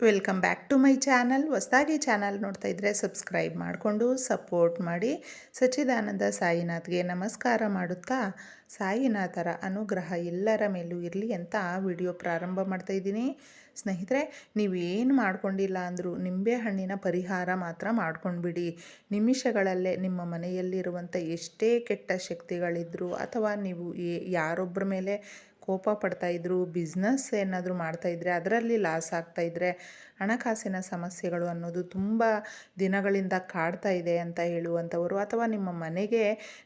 Welcome back to my channel. ಹೊಸದಾಗಿ channel ನೋಡ್ತಾ ಇದ್ದರೆ ಸಬ್ಸ್ಕ್ರೈಬ್ ಮಾಡಿಕೊಂಡು ಸಪೋರ್ಟ್ ಮಾಡಿ. ಸಚ್ಚಿದಾನಂದ ಸಾಯಿನಾಥ್ಗೆ ನಮಸ್ಕಾರ ಮಾಡುತ್ತಾ, ಸಾಯಿನಾಥರ ಅನುಗ್ರಹ ಎಲ್ಲರ ಮೇಲೂ ಇರಲಿ ಅಂತ ವಿಡಿಯೋ ಪ್ರಾರಂಭ ಮಾಡ್ತಾ ಇದ್ದೀನಿ. ಸ್ನೇಹಿತರೆ, ನೀವೇನು ಮಾಡ್ಕೊಂಡಿಲ್ಲ ಅಂದರೂ ನಿಂಬೆಹಣ್ಣಿನ ಪರಿಹಾರ ಮಾತ್ರ ಮಾಡ್ಕೊಂಡ್ಬಿಡಿ. ನಿಮಿಷಗಳಲ್ಲೇ ನಿಮ್ಮ ಮನೆಯಲ್ಲಿರುವಂಥ ಎಷ್ಟೇ ಕೆಟ್ಟ ಶಕ್ತಿಗಳಿದ್ದರೂ ಅಥವಾ ನೀವು ಯಾರೊಬ್ಬರ ಮೇಲೆ ಕೋಪ ಪಡ್ತಾಯಿದ್ರು ಬಿಸ್ನೆಸ್ ಏನಾದರೂ ಮಾಡ್ತಾಯಿದ್ರೆ ಅದರಲ್ಲಿ ಲಾಸ್ ಆಗ್ತಾಯಿದ್ರೆ ಹಣಕಾಸಿನ ಸಮಸ್ಯೆಗಳು ಅನ್ನೋದು ತುಂಬ ದಿನಗಳಿಂದ ಕಾಡ್ತಾ ಇದೆ ಅಂತ ಹೇಳುವಂಥವರು ಅಥವಾ ನಿಮ್ಮ ಮನೆಗೆ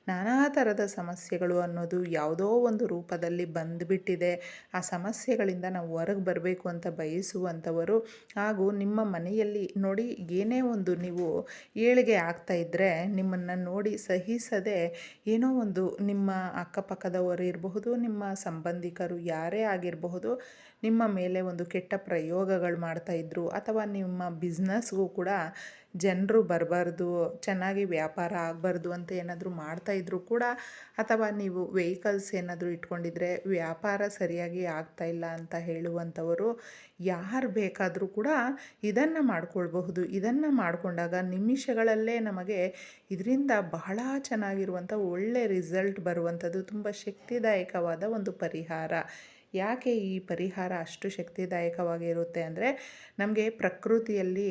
ನಾನಾ ಥರದ ಸಮಸ್ಯೆಗಳು ಅನ್ನೋದು ಯಾವುದೋ ಒಂದು ರೂಪದಲ್ಲಿ ಬಂದುಬಿಟ್ಟಿದೆ. ಆ ಸಮಸ್ಯೆಗಳಿಂದ ನಾವು ಹೊರಗೆ ಬರಬೇಕು ಅಂತ ಬಯಸುವಂಥವರು ಹಾಗೂ ನಿಮ್ಮ ಮನೆಯಲ್ಲಿ ನೋಡಿ ಏನೇ ಒಂದು ನೀವು ಏಳಿಗೆ ಆಗ್ತಾ ಇದ್ದರೆ ನಿಮ್ಮನ್ನು ನೋಡಿ ಸಹಿಸದೆ ಏನೋ ಒಂದು ನಿಮ್ಮ ಅಕ್ಕಪಕ್ಕದವರು ಇರಬಹುದು, ನಿಮ್ಮ ಸಂಬಂಧಿಕರು ಯಾರೇ ಆಗಿರಬಹುದು ನಿಮ್ಮ ಮೇಲೆ ಒಂದು ಕೆಟ್ಟ ಪ್ರಯೋಗಗಳು ಮಾಡ್ತಾಯಿದ್ರು ಅಥವಾ ನಿಮ್ಮ ಬಿಸ್ನೆಸ್ಗೂ ಕೂಡ ಜನರು ಬರಬಾರ್ದು, ಚೆನ್ನಾಗಿ ವ್ಯಾಪಾರ ಆಗಬಾರ್ದು ಅಂತ ಏನಾದರೂ ಮಾಡ್ತಾಯಿದ್ರು ಕೂಡ ಅಥವಾ ನೀವು ವೆಹಿಕಲ್ಸ್ ಏನಾದರೂ ಇಟ್ಕೊಂಡಿದ್ರೆ ವ್ಯಾಪಾರ ಸರಿಯಾಗಿ ಆಗ್ತಾಯಿಲ್ಲ ಅಂತ ಹೇಳುವಂಥವರು ಯಾರು ಬೇಕಾದರೂ ಕೂಡ ಇದನ್ನು ಮಾಡ್ಕೊಳ್ಬಹುದು. ಇದನ್ನು ಮಾಡಿಕೊಂಡಾಗ ನಿಮಿಷಗಳಲ್ಲೇ ನಮಗೆ ಇದರಿಂದ ಬಹಳ ಚೆನ್ನಾಗಿರುವಂಥ ಒಳ್ಳೆ ರಿಸಲ್ಟ್ ಬರುವಂಥದ್ದು ತುಂಬ ಶಕ್ತಿದಾಯಕವಾದ ಒಂದು ಪರಿಹಾರ. ಯಾಕೆ ಈ ಪರಿಹಾರ ಅಷ್ಟು ಶಕ್ತಿದಾಯಕವಾಗಿರುತ್ತೆ ಅಂದರೆ ನಮಗೆ ಪ್ರಕೃತಿಯಲ್ಲಿ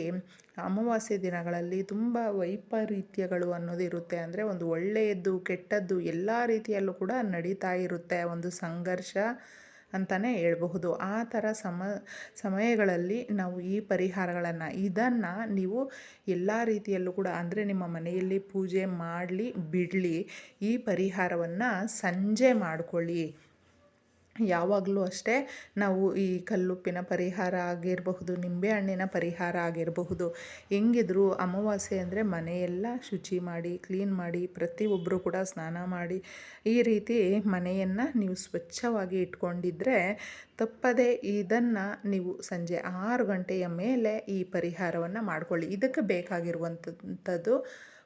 ಅಮಾವಾಸ್ಯೆ ದಿನಗಳಲ್ಲಿ ತುಂಬ ವೈಪರೀತ್ಯಗಳು ಅನ್ನೋದು ಇರುತ್ತೆ ಅಂದರೆ ಒಂದು ಒಳ್ಳೆಯದ್ದು, ಕೆಟ್ಟದ್ದು ಎಲ್ಲ ರೀತಿಯಲ್ಲೂ ಕೂಡ ನಡೀತಾ ಇರುತ್ತೆ ಒಂದು ಸಂಘರ್ಷ ಅಂತಲೇ ಹೇಳ್ಬಹುದು. ಆ ಥರ ಸಮ, ಸಮಯಗಳಲ್ಲಿ ನಾವು ಈ ಪರಿಹಾರಗಳನ್ನು, ಇದನ್ನು ನೀವು ಎಲ್ಲ ರೀತಿಯಲ್ಲೂ ಕೂಡ ಅಂದರೆ ನಿಮ್ಮ ಮನೆಯಲ್ಲಿ ಪೂಜೆ ಮಾಡಲಿ, ಬಿಡಲಿ ಈ ಪರಿಹಾರವನ್ನು ಸಂಜೆ ಮಾಡಿಕೊಳ್ಳಿ. ಯಾವಾಗಲೂ ಅಷ್ಟೇ ನಾವು ಈ ಕಲ್ಲುಪ್ಪಿನ ಪರಿಹಾರ ಆಗಿರಬಹುದು ನಿಂಬೆಹಣ್ಣಿನ ಪರಿಹಾರ ಆಗಿರಬಹುದು. ಹೆಂಗಿದ್ರು ಅಮಾವಾಸ್ಯೆ ಅಂದರೆ ಮನೆಯೆಲ್ಲ ಶುಚಿ ಮಾಡಿ, ಕ್ಲೀನ್ ಮಾಡಿ ಪ್ರತಿಯೊಬ್ಬರು ಕೂಡ ಸ್ನಾನ ಮಾಡಿ, ಈ ರೀತಿ ಮನೆಯನ್ನು ನೀವು ಸ್ವಚ್ಛವಾಗಿ ಇಟ್ಕೊಂಡಿದ್ರೆ ತಪ್ಪದೆ ಇದನ್ನು ನೀವು ಸಂಜೆ ಆರು ಗಂಟೆಯ ಮೇಲೆ ಈ ಪರಿಹಾರವನ್ನು ಮಾಡಿಕೊಳ್ಳಿ. ಇದಕ್ಕೆ ಬೇಕಾಗಿರುವಂಥದ್ದು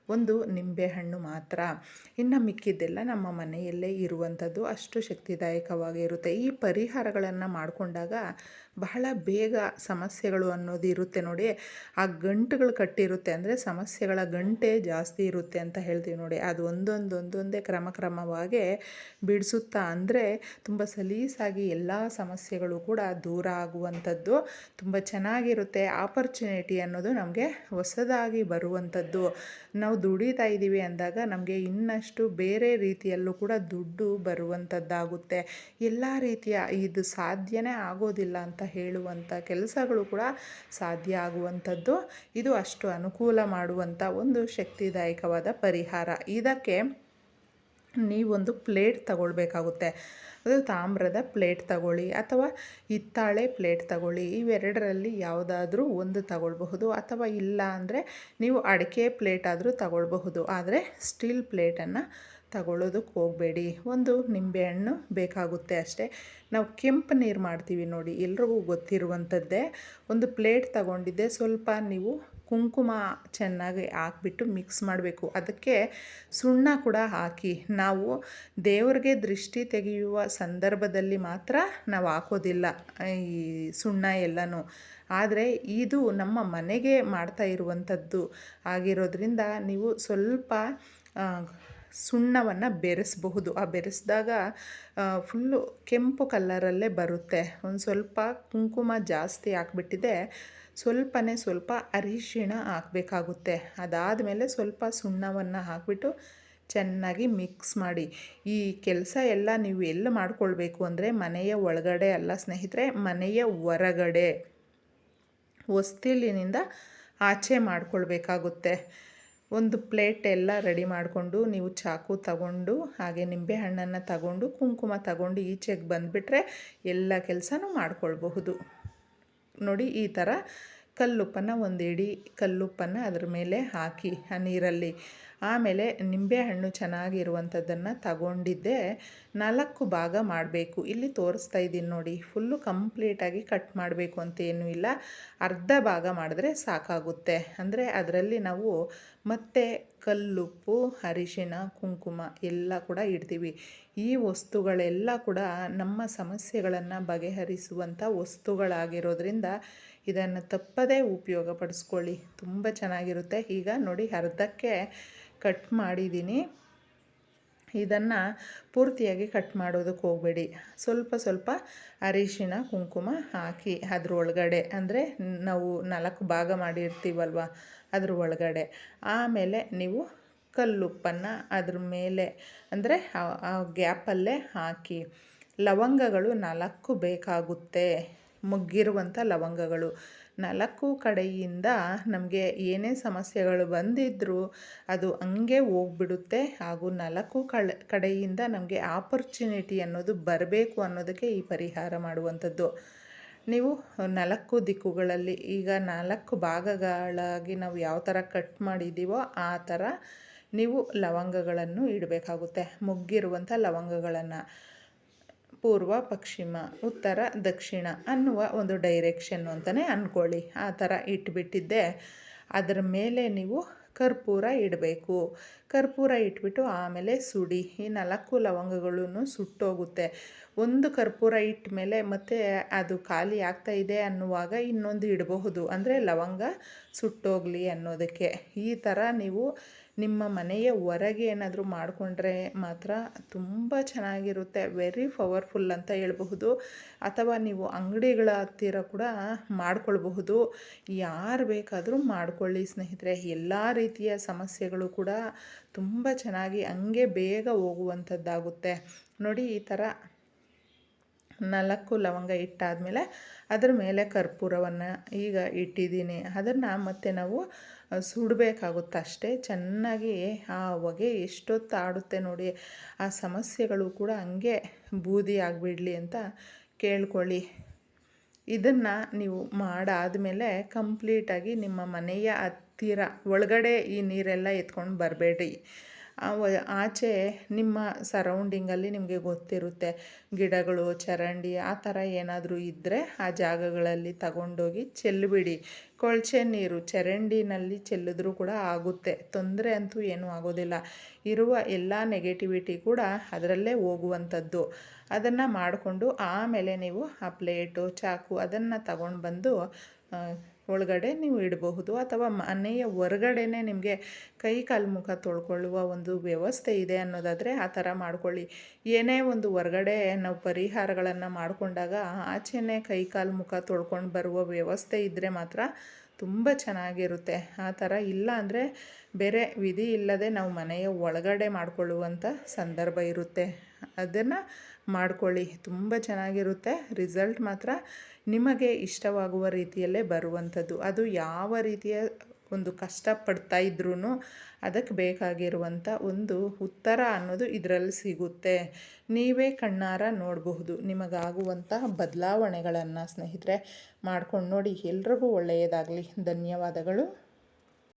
ಒಂದು ನಿಂಬೆಹಣ್ಣು ಮಾತ್ರ. ಇನ್ನು ಮಿಕ್ಕಿದ್ದೆಲ್ಲ ನಮ್ಮ ಮನೆಯಲ್ಲೇ ಇರುವಂಥದ್ದು ಅಷ್ಟು ಶಕ್ತಿದಾಯಕವಾಗಿರುತ್ತೆ ಈ ಪರಿಹಾರಗಳನ್ನು ಮಾಡಿಕೊಂಡಾಗ ಬಹಳ ಬೇಗ ಸಮಸ್ಯೆಗಳು ಅನ್ನೋದು ಇರುತ್ತೆ ನೋಡಿ. ಆ ಗಂಟುಗಳು ಕಟ್ಟಿರುತ್ತೆ ಅಂದರೆ ಸಮಸ್ಯೆಗಳ ಗಂಟೆ ಜಾಸ್ತಿ ಇರುತ್ತೆ ಅಂತ ಹೇಳ್ತೀವಿ ನೋಡಿ. ಅದು ಒಂದೊಂದು ಒಂದೊಂದೇ ಕ್ರಮ ಕ್ರಮವಾಗಿ ಬಿಡಿಸುತ್ತಾ ಅಂದರೆ ತುಂಬ ಸಲೀಸಾಗಿ ಎಲ್ಲ ಸಮಸ್ಯೆಗಳು ಕೂಡ ದೂರ ಆಗುವಂಥದ್ದು, ತುಂಬ ಚೆನ್ನಾಗಿರುತ್ತೆ. ಆಪರ್ಚುನಿಟಿ ಅನ್ನೋದು ನಮಗೆ ಹೊಸದಾಗಿ ಬರುವಂಥದ್ದು. ನಾವು ದುಡಿತಾ ಇದ್ದೀವಿ ಅಂದಾಗ ನಮಗೆ ಇನ್ನಷ್ಟು ಬೇರೆ ರೀತಿಯಲ್ಲೂ ಕೂಡ ದುಡ್ಡು ಬರುವಂಥದ್ದಾಗುತ್ತೆ. ಎಲ್ಲ ರೀತಿಯ ಇದು ಸಾಧ್ಯನೇ ಆಗೋದಿಲ್ಲ ಅಂತ ಹೇಳುವಂಥ ಕೆಲಸಗಳು ಕೂಡ ಸಾಧ್ಯ ಆಗುವಂಥದ್ದು. ಇದು ಅಷ್ಟು ಅನುಕೂಲ ಮಾಡುವಂಥ ಒಂದು ಶಕ್ತಿದಾಯಕವಾದ ಪರಿಹಾರ. ಇದಕ್ಕೆ ನೀವೊಂದು ಪ್ಲೇಟ್ ತಗೊಳ್ಬೇಕಾಗುತ್ತೆ. ಅದು ತಾಮ್ರದ ಪ್ಲೇಟ್ ತಗೊಳ್ಳಿ ಅಥವಾ ಹಿತ್ತಾಳೆ ಪ್ಲೇಟ್ ತಗೊಳ್ಳಿ. ಇವೆರಡರಲ್ಲಿ ಯಾವುದಾದ್ರೂ ಒಂದು ತಗೊಳ್ಬಹುದು. ಅಥವಾ ಇಲ್ಲ ಅಂದರೆ ನೀವು ಅಡಿಕೆ ಪ್ಲೇಟ್ ಆದರೂ ತಗೊಳ್ಬಹುದು. ಆದರೆ ಸ್ಟೀಲ್ ಪ್ಲೇಟನ್ನು ತಗೊಳ್ಳೋದಕ್ಕೆ ಹೋಗಬೇಡಿ. ಒಂದು ನಿಂಬೆಹಣ್ಣು ಬೇಕಾಗುತ್ತೆ ಅಷ್ಟೇ. ನಾವು ಕೆಂಪು ನೀರು ಮಾಡ್ತೀವಿ ನೋಡಿ, ಎಲ್ರಿಗೂ ಗೊತ್ತಿರುವಂಥದ್ದೇ ಒಂದು ಪ್ಲೇಟ್ ತಗೊಂಡಿದ್ದೆ. ಸ್ವಲ್ಪ ನೀವು ಕುಂಕುಮ ಚೆನ್ನಾಗಿ ಹಾಕ್ಬಿಟ್ಟು ಮಿಕ್ಸ್ ಮಾಡಬೇಕು. ಅದಕ್ಕೆ ಸುಣ್ಣ ಕೂಡ ಹಾಕಿ. ನಾವು ದೇವ್ರಿಗೆ ದೃಷ್ಟಿ ತೆಗೆಯುವ ಸಂದರ್ಭದಲ್ಲಿ ಮಾತ್ರ ನಾವು ಹಾಕೋದಿಲ್ಲ ಈ ಸುಣ್ಣ ಎಲ್ಲನೂ. ಆದರೆ ಇದು ನಮ್ಮ ಮನೆಗೆ ಮಾಡ್ತಾ ಇರುವಂಥದ್ದು ಆಗಿರೋದ್ರಿಂದ ನೀವು ಸ್ವಲ್ಪ ಸುಣ್ಣವನ್ನು ಬೆರೆಸಬಹುದು. ಆ ಬೆರೆಸಿದಾಗ ಫುಲ್ಲು ಕೆಂಪು ಕಲ್ಲರಲ್ಲೇ ಬರುತ್ತೆ. ಒಂದು ಸ್ವಲ್ಪ ಕುಂಕುಮ ಜಾಸ್ತಿ ಹಾಕ್ಬಿಟ್ಟಿದೆ. ಸ್ವಲ್ಪನೇ ಸ್ವಲ್ಪ ಅರಿಶಿಣ ಹಾಕಬೇಕಾಗುತ್ತೆ. ಅದಾದಮೇಲೆ ಸ್ವಲ್ಪ ಸುಣ್ಣವನ್ನು ಹಾಕಿಬಿಟ್ಟು ಚೆನ್ನಾಗಿ ಮಿಕ್ಸ್ ಮಾಡಿ. ಈ ಕೆಲಸ ಎಲ್ಲ ನೀವು ಎಲ್ಲಿ ಮಾಡಿಕೊಳ್ಬೇಕು ಅಂದರೆ ಮನೆಯ ಒಳಗಡೆ ಅಲ್ಲ ಸ್ನೇಹಿತರೆ, ಮನೆಯ ಹೊರಗಡೆ. ಹೊಸ್ತಿಲಿನಿಂದ ಆಚೆ ಮಾಡಿಕೊಳ್ಬೇಕಾಗುತ್ತೆ. ಒಂದು ಪ್ಲೇಟ್ ಎಲ್ಲ ರೆಡಿ ಮಾಡಿಕೊಂಡು ನೀವು ಚಾಕು ತಗೊಂಡು, ಹಾಗೆ ನಿಂಬೆ ಹಣ್ಣನ್ನು ತಗೊಂಡು, ಕುಂಕುಮ ತಗೊಂಡು ಈಚೆಗೆ ಬಂದುಬಿಟ್ರೆ ಎಲ್ಲ ಕೆಲಸನೂ ಮಾಡ್ಕೊಳ್ಬಹುದು. ನೋಡಿ ಈ ಥರ ಕಲ್ಲುಪ್ಪನ್ನು ಒಂದು ಇಡೀ ಕಲ್ಲುಪ್ಪನ್ನು ಅದ್ರ ಮೇಲೆ ಹಾಕಿ ಆ ನೀರಲ್ಲಿ. ಆಮೇಲೆ ನಿಂಬೆಹಣ್ಣು ಚೆನ್ನಾಗಿರುವಂಥದ್ದನ್ನು ತಗೊಂಡಿದ್ದೆ. ನಾಲ್ಕು ಭಾಗ ಮಾಡಬೇಕು. ಇಲ್ಲಿ ತೋರಿಸ್ತಾ ಇದ್ದೀನಿ ನೋಡಿ. ಫುಲ್ಲು ಕಂಪ್ಲೀಟಾಗಿ ಕಟ್ ಮಾಡಬೇಕು ಅಂತ ಏನೂ ಇಲ್ಲ. ಅರ್ಧ ಭಾಗ ಮಾಡಿದ್ರೆ ಸಾಕಾಗುತ್ತೆ. ಅಂದರೆ ಅದರಲ್ಲಿ ನಾವು ಮತ್ತೆ ಕಲ್ಲುಪ್ಪು, ಅರಿಶಿಣ, ಕುಂಕುಮ ಎಲ್ಲ ಕೂಡ ಇಡ್ತೀವಿ. ಈ ವಸ್ತುಗಳೆಲ್ಲ ಕೂಡ ನಮ್ಮ ಸಮಸ್ಯೆಗಳನ್ನು ಬಗೆಹರಿಸುವಂಥ ವಸ್ತುಗಳಾಗಿರೋದ್ರಿಂದ ಇದನ್ನು ತಪ್ಪದೇ ಉಪಯೋಗಪಡಿಸ್ಕೊಳ್ಳಿ. ತುಂಬ ಚೆನ್ನಾಗಿರುತ್ತೆ. ಈಗ ನೋಡಿ ಅರ್ಧಕ್ಕೆ ಕಟ್ ಮಾಡಿದ್ದೀನಿ. ಇದನ್ನು ಪೂರ್ತಿಯಾಗಿ ಕಟ್ ಮಾಡೋದಕ್ಕೆ ಹೋಗಬೇಡಿ. ಸ್ವಲ್ಪ ಸ್ವಲ್ಪ ಅರಿಶಿನ ಕುಂಕುಮ ಹಾಕಿ ಅದ್ರ ಒಳಗಡೆ ಅಂದರೆ ನಾವು ನಾಲ್ಕು ಭಾಗ ಮಾಡಿರ್ತೀವಲ್ವ ಅದ್ರ ಒಳಗಡೆ ಆಮೇಲೆ ನೀವು ಕಲ್ಲುಪ್ಪನ್ನು ಅದ್ರ ಮೇಲೆ, ಅಂದರೆ ಆ ಗ್ಯಾಪಲ್ಲೇ ಹಾಕಿ. ಲವಂಗಗಳು ನಾಲ್ಕು ಬೇಕಾಗುತ್ತೆ. ಮುಗ್ಗಿರುವಂಥ ಲವಂಗಗಳು. ನಾಲ್ಕು ಕಡೆಯಿಂದ ನಮಗೆ ಏನೇ ಸಮಸ್ಯೆಗಳು ಬಂದಿದ್ದರೂ ಅದು ಹಂಗೆ ಹೋಗ್ಬಿಡುತ್ತೆ. ಹಾಗೂ ನಾಲ್ಕು ಕಳೆ, ಕಡೆಯಿಂದ ನಮಗೆ ಆಪರ್ಚುನಿಟಿ ಅನ್ನೋದು ಬರಬೇಕು ಅನ್ನೋದಕ್ಕೆ ಈ ಪರಿಹಾರ ಮಾಡುವಂಥದ್ದು. ನೀವು ನಾಲ್ಕು ದಿಕ್ಕುಗಳಲ್ಲಿ ಈಗ ನಾಲ್ಕು ಭಾಗಗಳಾಗಿ ನಾವು ಯಾವ ಥರ ಕಟ್ ಮಾಡಿದ್ದೀವೋ ಆ ಥರ ನೀವು ಲವಂಗಗಳನ್ನು ಇಡಬೇಕಾಗುತ್ತೆ. ಮುಗ್ಗಿರುವಂಥ ಲವಂಗಗಳನ್ನು. ಪೂರ್ವ ಪಶ್ಚಿಮ, ಉತ್ತರ ದಕ್ಷಿಣ ಅನ್ನುವ ಒಂದು ಡೈರೆಕ್ಷನ್ನು ಅಂತಲೇ ಅಂದ್ಕೊಳ್ಳಿ ಆ ಥರ ಇಟ್ಬಿಟ್ಟಿದ್ದೆ. ಅದರ ಮೇಲೆ ನೀವು ಕರ್ಪೂರ ಇಡಬೇಕು. ಕರ್ಪೂರ ಇಟ್ಬಿಟ್ಟು ಆಮೇಲೆ ಸುಡಿ. ಈ ನಾಲ್ಕು ಲವಂಗಗಳೂ ಸುಟ್ಟೋಗುತ್ತೆ. ಒಂದು ಕರ್ಪೂರ ಇಟ್ಟ ಮೇಲೆ ಮತ್ತೆ ಅದು ಖಾಲಿ ಆಗ್ತಾ ಇದೆ ಅನ್ನುವಾಗ ಇನ್ನೊಂದು ಇಡಬಹುದು. ಅಂದರೆ ಲವಂಗ ಸುಟ್ಟೋಗಲಿ ಅನ್ನೋದಕ್ಕೆ. ಈ ಥರ ನೀವು ನಿಮ್ಮ ಮನೆಯ ಹೊರಗೆ ಏನಾದರೂ ಮಾಡಿಕೊಂಡ್ರೆ ಮಾತ್ರ ತುಂಬ ಚೆನ್ನಾಗಿರುತ್ತೆ ವೆರಿ ಪವರ್ಫುಲ್ ಅಂತ ಹೇಳಬಹುದು. ಅಥವಾ ನೀವು ಅಂಗಡಿಗಳ ಹತ್ತಿರ ಕೂಡ ಮಾಡಿಕೊಳ್ಬಹುದು. ಯಾರು ಬೇಕಾದರೂ ಮಾಡ್ಕೊಳ್ಳಿ ಸ್ನೇಹಿತರೆ. ಎಲ್ಲ ರೀತಿಯ ಸಮಸ್ಯೆಗಳು ಕೂಡ ತುಂಬ ಚೆನ್ನಾಗಿ ಹಂಗೆ ಬೇಗ ಹೋಗುವಂಥದ್ದಾಗುತ್ತೆ. ನೋಡಿ ಈ ಥರ ನಾಲ್ಕು ಲವಂಗ ಇಟ್ಟಾದಮೇಲೆ ಅದರ ಮೇಲೆ ಕರ್ಪೂರವನ್ನು ಈಗ ಇಟ್ಟಿದ್ದೀನಿ. ಅದನ್ನು ಮತ್ತೆ ನಾವು ಸುಡಬೇಕಾಗುತ್ತೆ ಅಷ್ಟೇ ಚೆನ್ನಾಗಿ ಆ ಹೊಗೆ ಎಷ್ಟೊತ್ತು ಆಡುತ್ತೆ ನೋಡಿ, ಆ ಸಮಸ್ಯೆಗಳು ಕೂಡ ಹಂಗೆ ಬೂದಿ ಆಗಿಬಿಡಲಿ ಅಂತ ಕೇಳ್ಕೊಳ್ಳಿ. ಇದನ್ನು ನೀವು ಮಾಡಾದಮೇಲೆ ಕಂಪ್ಲೀಟಾಗಿ ನಿಮ್ಮ ಮನೆಯ ಹತ್ತಿರ, ಒಳಗಡೆ ಈ ನೀರೆಲ್ಲ ಎತ್ಕೊಂಡು ಬರಬೇಡಿ. ಆಚೆ ನಿಮ್ಮ ಸರೌಂಡಿಂಗಲ್ಲಿ ನಿಮಗೆ ಗೊತ್ತಿರುತ್ತೆ. ಗಿಡಗಳು, ಚರಂಡಿ, ಆ ಥರ ಏನಾದರೂ ಇದ್ದರೆ ಆ ಜಾಗಗಳಲ್ಲಿ ತಗೊಂಡೋಗಿ ಚೆಲ್ಲಿಬಿಡಿ. ಕೊಳಚೆ ನೀರು ಚರಂಡಿನಲ್ಲಿ ಚೆಲ್ಲಿದ್ರೂ ಕೂಡ ಆಗುತ್ತೆ. ತೊಂದರೆ ಅಂತೂ ಏನೂ ಆಗೋದಿಲ್ಲ. ಇರುವ ಎಲ್ಲ ನೆಗೆಟಿವಿಟಿ ಕೂಡ ಅದರಲ್ಲೇ ಹೋಗುವಂಥದ್ದು. ಅದನ್ನು ಮಾಡಿಕೊಂಡು ಆಮೇಲೆ ನೀವು ಆ ಪ್ಲೇಟು, ಚಾಕು ಅದನ್ನು ತಗೊಂಡು ಬಂದು ಒಳಗಡೆ ನೀವು ಇಡಬಹುದು ಅಥವಾ ಮನೆಯ ಹೊರಗಡೆನೆ ನಿಮಗೆ ಕೈ ಕಾಲು ಮುಖ ತೊಳ್ಕೊಳ್ಳುವ ಒಂದು ವ್ಯವಸ್ಥೆ ಇದೆ ಅನ್ನೋದಾದರೆ ಆ ಥರ ಮಾಡ್ಕೊಳ್ಳಿ. ಏನೇ ಒಂದು ಹೊರಗಡೆ ನಾವು ಪರಿಹಾರಗಳನ್ನು ಮಾಡಿಕೊಂಡಾಗ ಆಚೆನೇ ಕೈ ಕಾಲು ಮುಖ ತೊಳ್ಕೊಂಡು ಬರುವ ವ್ಯವಸ್ಥೆ ಇದ್ದರೆ ಮಾತ್ರ ತುಂಬ ಚೆನ್ನಾಗಿರುತ್ತೆ. ಆ ಥರ ಇಲ್ಲ ಅಂದರೆ ಬೇರೆ ವಿಧಿ ಇಲ್ಲದೆ ನಾವು ಮನೆಯ ಒಳಗಡೆ ಮಾಡಿಕೊಳ್ಳುವಂಥ ಸಂದರ್ಭ ಇರುತ್ತೆ. ಅದನ್ನು ಮಾಡ್ಕೊಳ್ಳಿ. ತುಂಬ ಚೆನ್ನಾಗಿರುತ್ತೆ. ರಿಸಲ್ಟ್ ಮಾತ್ರ ನಿಮಗೆ ಇಷ್ಟವಾಗುವ ರೀತಿಯಲ್ಲೇ ಬರುವಂಥದ್ದು. ಅದು ಯಾವ ರೀತಿಯ ಒಂದು ಕಷ್ಟಪಡ್ತಾ ಇದ್ರೂ ಅದಕ್ಕೆ ಬೇಕಾಗಿರುವಂಥ ಒಂದು ಉತ್ತರ ಅನ್ನೋದು ಇದರಲ್ಲಿ ಸಿಗುತ್ತೆ. ನೀವೇ ಕಣ್ಣಾರ ನೋಡಬಹುದು. ನಿಮಗಾಗುವಂತಹ ಬದಲಾವಣೆಗಳನ್ನು ಸ್ನೇಹಿತರೆ ಮಾಡ್ಕೊಂಡು ನೋಡಿ. ಎಲ್ರಿಗೂ ಒಳ್ಳೆಯದಾಗಲಿ. ಧನ್ಯವಾದಗಳು.